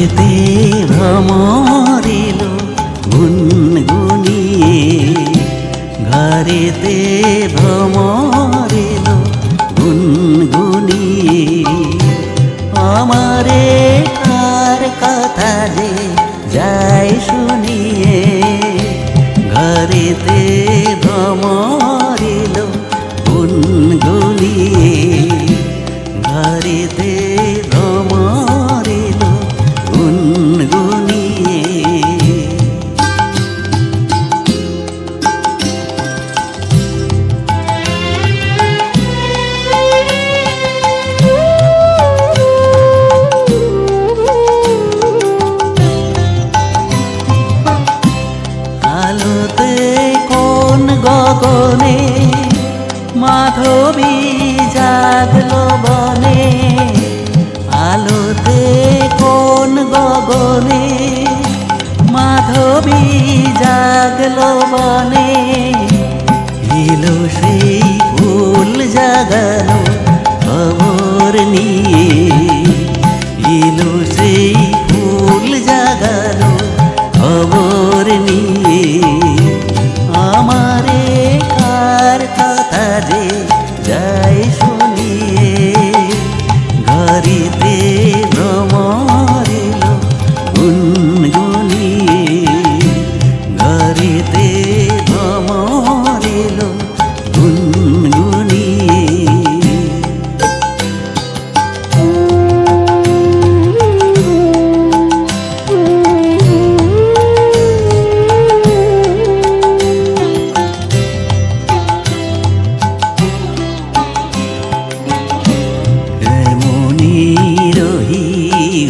ঘরেতে ভ্রমরিল গুনগুনিয়ে ঘরেতে ভ্রমরিল গুনগুনিয়ে আমারে কার কথা যে যায় শুনিয়ে ঘরেতে ভ্রমরিল মাধবী জাগলো বনে। আলোতে কোন গগনে মাধবী জাগলো বনে। যায় শুনিয়ে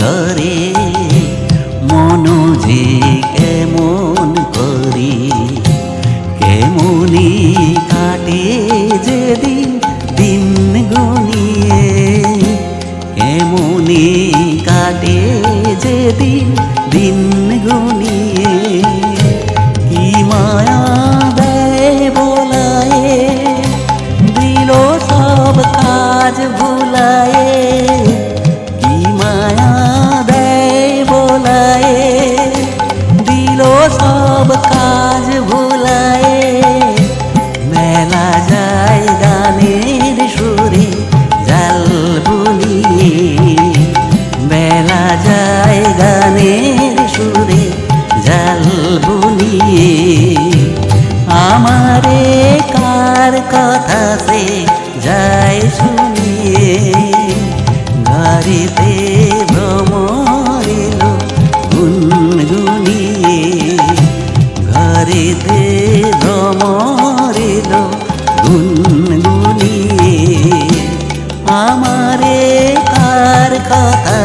ঘরে মন যে কেমন করি কেমনি কাটে যে দিন গুনিয়ে কেমনি কাটে যে দিন গুনিয়ে। কি মায়া দেয় বোলায়ে দিল সব কাজ ভুলায়ে সব কাজ ভুলায়ে। মেলা যায় গানের সুরে, জাল বুলিয়ে। বেলা যায় গানের সুরে, জাল বুলিয়ে। আমারে কার কথা সে যায় ঘরেতে আমারে কার কথা